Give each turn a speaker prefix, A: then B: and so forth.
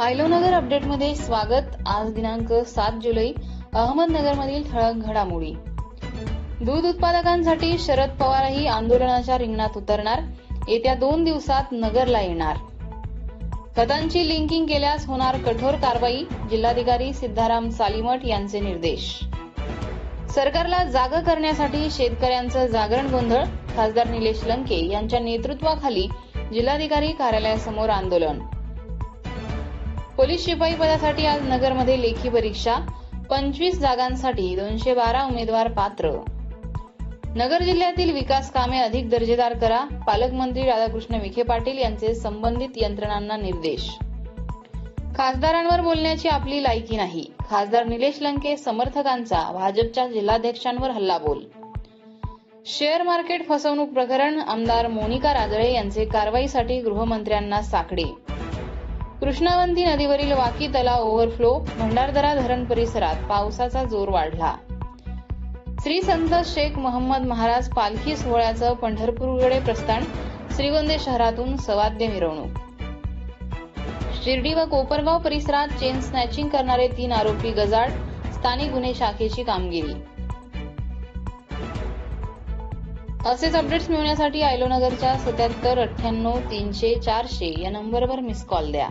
A: फायलोनगर अपडेटमध्ये स्वागत. आज दिनांक सात जुलै अहमदनगरमधील ठळक घडामोडी. दूध उत्पादकांसाठी शरद पवारही आंदोलनाच्या रिंगणात उतरणार. येत्या दोन दिवसात नगरला येणार. खतांची लिंकिंग केल्यास होणार कठोर कारवाई जिल्हाधिकारी सिद्धाराम सालीमठ यांचे निर्देश. सरकारला जाग करण्यासाठी शेतकऱ्यांचं जागरण गोंधळ खासदार निलेश लंके यांच्या नेतृत्वाखाली जिल्हाधिकारी कार्यालयासमोर आंदोलन. पोलीस शिपाई पदासाठी आज नगरमध्ये लेखी परीक्षा. पंचवीस जागांसाठी दोनशे बारा उमेदवार पात्र. नगर जिल्ह्यातील विकास कामे अधिक दर्जेदार करा. पालकमंत्री राधाकृष्ण विखे पाटील यांचे संबंधित यंत्रणांना निर्देश. खासदारांवर बोलण्याची आपली लायकी नाही. खासदार निलेश लंके समर्थकांचा भाजपच्या जिल्हाध्यक्षांवर हल्लाबोल. शेअर मार्केट फसवणूक प्रकरण आमदार मोनिका राजळे यांचे कारवाईसाठी गृहमंत्र्यांना साकडे. कृष्णावंती नदीवरील वाकी तलाव ओव्हरफ्लो भंडारदरा धरण परिसरात पावसाचा जोर वाढला. श्री संत शेख मोहम्मद महाराज पालखी सोहळ्याचं पंढरपूरकडे प्रस्थान श्रीगोंदे शहरातून सवाद्य मिरवणूक. शिर्डी व कोपरगाव परिसरात चेन स्नॅचिंग करणारे तीन आरोपी गजाड स्थानिक गुन्हे शाखेची कामगिरी. असेच अपडेट्स मिळवण्यासाठी आयलोनगरच्या सत्याहत्तर अठ्ठ्याण्णव तीनशे चारशे या नंबरवर मिस कॉल द्या.